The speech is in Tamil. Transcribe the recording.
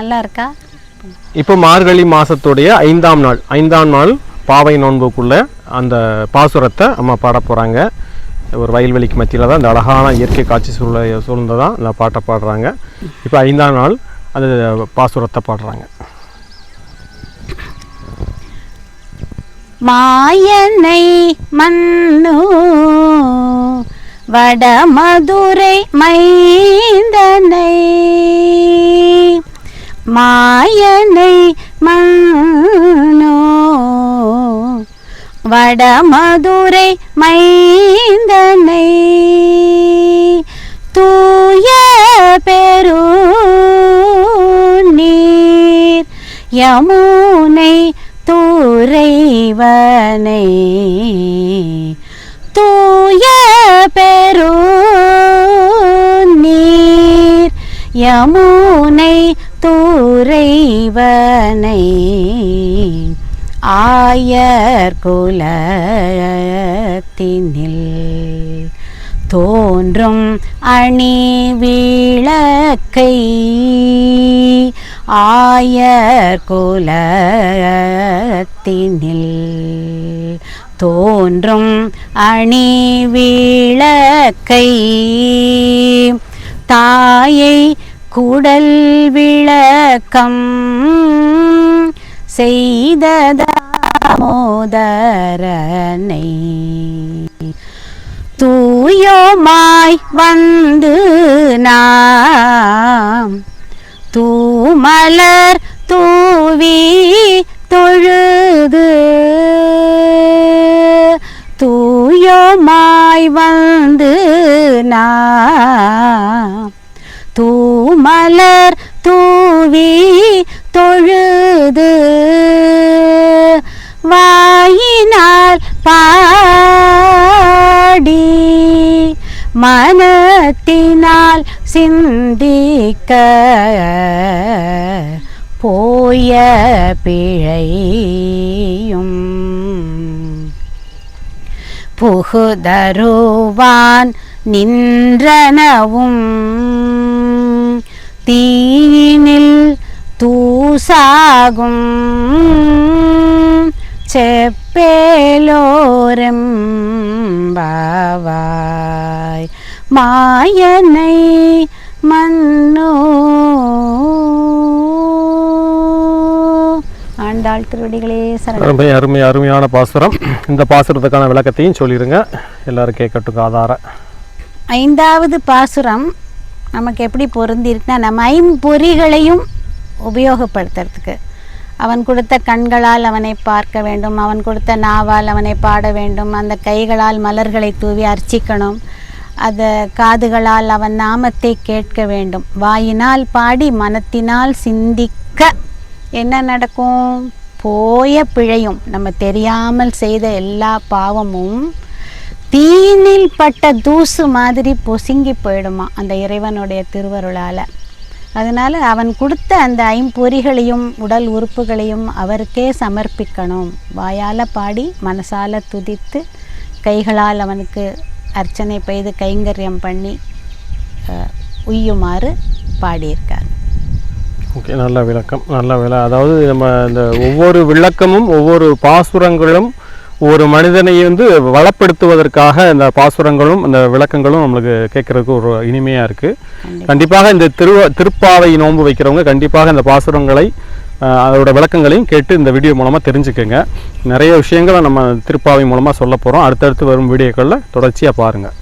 நல்லா இருக்கா இப்போ மார்கழி மாதத்துடைய ஐந்தாம் நாள் ஐந்தாம் நாள் பாவை நோன்புக்குள்ள அந்த பாசுரத்தை அம்மா பாட போகிறாங்க ஒரு வயல்வெளிக்கு மத்தியில் தான் இந்த அழகான இயற்கை காட்சி சூழலை சூழ்ந்து தான் இந்த பாட்டை பாடுறாங்க. இப்போ ஐந்தாம் நாள் அந்த பாசுரத்தை பாடுறாங்க. மாயனை மன்னு வடமதுரை மைந்தனை. மாயனை மன்னோ. வடமதுரை மைந்தனை. தூய பெரு நீர் யமுனை தூரைவனை தூய பெரு நீர் யமுனை இறைவனை ஆயர் குலத்தினில் தோன்றும் அணி விளக்கை ஆயர் குலத்தினில் தோன்றும் அணி விளக்கை தாயை குடல் விளக்கம் செய்ததாமோதரனை. தூயோமாய் வந்து நாம் தூமலர் தூவி தொழுது. தூயோமாய் வந்து நாம் தூமலர் தூவி தொழுது. வாயினால் பாடி மனத்தினால் சிந்திக்க போய பிழையும். புகுதருவான் நின்றனவும். தூசாகும் செப்பேலோரெம்பாவாய். மாயனை மன்னோ. ஆண்டாள் திருவடிகளே அருமை அருமை அருமையான பாசுரம். இந்த பாசுரத்துக்கான விளக்கத்தையும் சொல்லிடுங்க எல்லாரும் கேட்கட்டும் ஆதார ஐந்தாவது பாசுரம். நமக்கு எப்படி பொருந்திருக்குன்னா நம்ம ஐம்பொறிகளையும் உபயோகப்படுத்துறதுக்கு. அவன் கொடுத்த கண்களால் அவனை பார்க்க வேண்டும். அவன் கொடுத்த நாவால் அவனை பாட வேண்டும். அந்த கைகளால் மலர்களை தூவி அர்ச்சிக்கணும். அது காதுகளால் அவன் நாமத்தை கேட்க வேண்டும். வாயினால் பாடி மனத்தினால் சிந்திக்க என்ன நடக்கும்? போய பிழையும். நம்ம தெரியாமல் செய்த எல்லா பாவமும் தீனில் பட்ட தூசு மாதிரி பொசுங்கி போயிடுமா அந்த இறைவனுடைய திருவருளால். அதனால் அவன் கொடுத்த அந்த ஐம்பொறிகளையும் உடல் உறுப்புகளையும் அவருக்கே சமர்ப்பிக்கணும். வாயால் பாடி மனசால் துதித்து கைகளால் அவனுக்கு அர்ச்சனை பெய்து கைங்கரியம் பண்ணி உய்யுமாறு பாடியிருக்கார். ஓகே நல்ல விளக்கம் நல்ல விள அதாவது நம்ம இந்த ஒவ்வொரு விளக்கமும் ஒவ்வொரு பாசுரங்களும் ஒரு மனிதனை வந்து வளப்படுத்துவதற்காக இந்த பாசுரங்களும் இந்த விளக்கங்களும் நம்மளுக்கு கேட்கறதுக்கு ஒரு இனிமையாக இருக்குது கண்டிப்பாக இந்த திரு திருப்பாவை நோன்பு வைக்கிறவங்க கண்டிப்பாக இந்த பாசுரங்களை அதோட விளக்கங்களையும் கேட்டு இந்த வீடியோ மூலமாக தெரிஞ்சுக்கங்க. நிறைய விஷயங்களை நம்ம திருப்பாவை மூலமாக சொல்ல போகிறோம் அடுத்தடுத்து வரும் வீடியோக்களில் தொடர்ச்சியாக பாருங்கள்